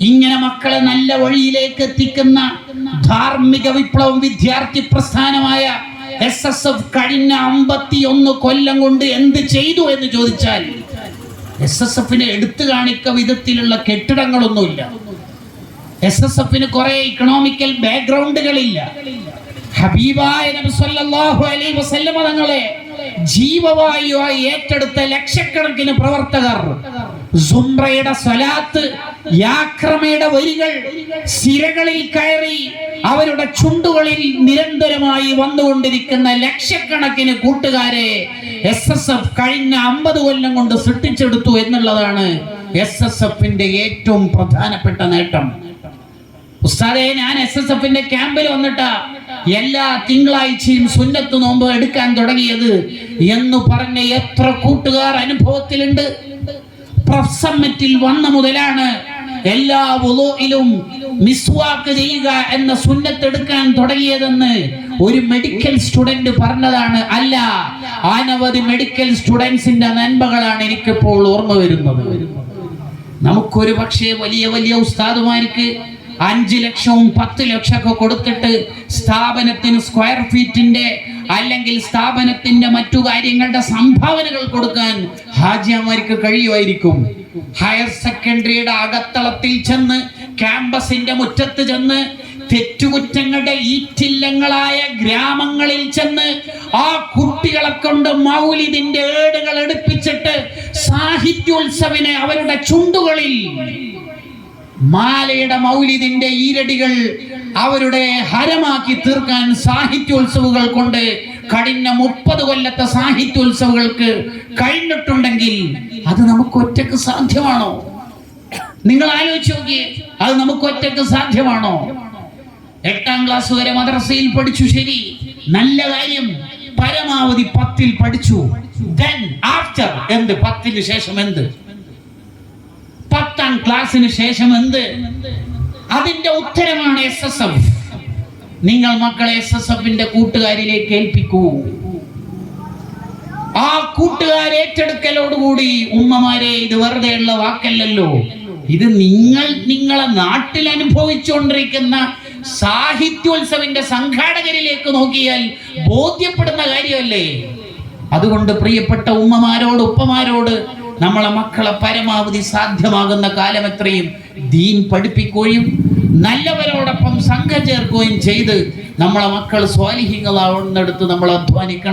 ഇങ്ങനെ മക്കളെ നല്ല വഴിയിലേക്ക് എത്തിക്കുന്ന ധാർമ്മിക വിപ്ലവം വിദ്യാർത്ഥി പ്രസ്ഥാനമായ എസ് എസ് എഫ് കഴിഞ്ഞ അമ്പത്തി ഒന്ന് കൊല്ലം കൊണ്ട് എന്ത് ചെയ്തു എന്ന് ചോദിച്ചാൽ എസ് എസ് എഫിനെ എടുത്തു കാണിക്ക വിധത്തിലുള്ള കെട്ടിടങ്ങളൊന്നുമില്ല. എസ് എസ് എഫിന് കുറെ ഇക്കണോമിക്കൽ ബാക്ക്ഗ്രൗണ്ടുകളില്ല ഹബീബായ നബി സല്ലല്ലാഹു അലൈഹി വസല്ലമ തങ്ങളെ ജീവവായുവായി ഏറ്റെടുത്ത ലക്ഷക്കണക്കിന് പ്രവർത്തകർ സുംറയുടെ സ്വലാത്ത് യാക്രമയുടെ വരികൾ സിരകളിൽ കയറി അവരുടെ ചുണ്ടുകളിൽ നിരന്തരമായി വന്നുകൊണ്ടിരിക്കുന്ന ലക്ഷക്കണക്കിന് കൂട്ടുകാരെ എസ് എസ് എഫ് കഴിഞ്ഞ അമ്പത് കൊല്ലം കൊണ്ട് സൃഷ്ടിച്ചെടുത്തു എന്നുള്ളതാണ് എസ് എസ് എഫിന്റെ ഏറ്റവും പ്രധാനപ്പെട്ട നേട്ടം. ഉസ്താദെ ഞാൻ എസ് എസ് എഫിന്റെ ക്യാമ്പിൽ വന്നിട്ട് എല്ലാ തിങ്കളാഴ്ചയും സുന്നത്ത് നോമ്പ് എടുക്കാൻ തുടങ്ങിയത് എന്ന് പറഞ്ഞ എത്ര കൂട്ടുകാർ അനുഭവത്തിലുണ്ട്. പ്രസമ്മറ്റിൽ വന്ന മുതലാണ് എല്ലാ വുളുയിലും മിസ്വാക്ക് ചെയ്യുക എന്ന സുന്നത്ത് എടുക്കാൻ തുടങ്ങിയതെന്ന് ഒരു മെഡിക്കൽ സ്റ്റുഡന്റ് പറഞ്ഞതാണ്. അല്ല അനവധി മെഡിക്കൽ സ്റ്റുഡൻസിന്റെ നന്മകളാണ് എനിക്കിപ്പോൾ ഓർമ്മ വരുന്നത്. നമുക്കൊരു പക്ഷേ വലിയ വലിയ ഉസ്താദുമാർക്ക് അഞ്ച് ലക്ഷവും പത്ത് ലക്ഷമൊക്കെ കൊടുത്തിട്ട് സ്ഥാപനത്തിന് സ്ക്വയർ ഫീറ്റിന്റെ അല്ലെങ്കിൽ സ്ഥാപനത്തിന്റെ മറ്റു കാര്യങ്ങളുടെ സംഭാവനകൾ കൊടുക്കാൻ ഹാജിയമാർക്ക് കഴിയുമായിരിക്കും. ഹയർ സെക്കൻഡറിയുടെ അകത്തളത്തിൽ ചെന്ന് ക്യാമ്പസിന്റെ മുറ്റത്ത് ചെന്ന് തെറ്റുകുറ്റങ്ങളുടെ ഈറ്റില്ലങ്ങളായ ഗ്രാമങ്ങളിൽ ചെന്ന് ആ കുട്ടികളെ കൊണ്ട് മൗലിദിന്റെ ഏടുകൾ എടുപ്പിച്ചിട്ട് സാഹിത്യോത്സവിനെ അവരുടെ ചുണ്ടുകളിൽ മാലയുടെ മൗലിദിന്റെ ഈരടികൾ അവരുടെ ഹരമാക്കി തീർക്കാൻ സാഹിത്യോത്സവുകൾ കൊണ്ട് കഴിഞ്ഞ മുപ്പത് കൊല്ലത്തെ സാഹിത്യോത്സവങ്ങൾക്ക് കഴിഞ്ഞിട്ടുണ്ടെങ്കിൽ അത് നമുക്ക് ഒറ്റയ്ക്ക് സാധ്യമാണോ? നിങ്ങൾ ആലോചിച്ച് നോക്കിയേ അത് നമുക്ക് ഒറ്റയ്ക്ക് സാധ്യമാണോ? എട്ടാം ക്ലാസ് വരെ മദ്രസയിൽ പഠിച്ചു ശരി. നല്ല കാര്യം പരമാവധി പത്തിൽ പഠിച്ചു. Then ആഫ്റ്റർ എന്ത്? പത്തിന് ശേഷം എന്ത്? ക്ലാസ്സിന് ശേഷം എന്ത്? അതിന്റെ ഉത്തരമാണ് എസ് എസ് എഫ് നിങ്ങൾ മക്കളെ എസ് എസ് എഫിന്റെ കൂട്ടുകാരിലേക്ക് ഏൽപ്പിക്കൂ. ആ കൂട്ടുകാരേറ്റെടുക്കലോടുകൂടി ഉമ്മമാരെ ഇത് വെറുതെയുള്ള വാക്കല്ലല്ലോ. ഇത് നിങ്ങൾ നിങ്ങളെ നാട്ടിൽ അനുഭവിച്ചുകൊണ്ടിരിക്കുന്ന സാഹിത്യോത്സവിന്റെ സംഘാടകരിലേക്ക് നോക്കിയാൽ ബോധ്യപ്പെടുന്ന കാര്യമല്ലേ? അതുകൊണ്ട് പ്രിയപ്പെട്ട ഉമ്മമാരോട് ഉപ്പമാരോട് നമ്മളെ മക്കളെ പരമാവധി സാധ്യമാകുന്ന കാലം എത്രയും. ദീൻ പഠിപ്പിക്കുകയും നല്ലവരോടൊപ്പം സംഘം ചേർക്കുകയും ചെയ്ത് നമ്മളെ മക്കൾ സ്വാലിഹികളാവുന്നിടത്ത് നമ്മൾ അധ്വാനിക്കണം.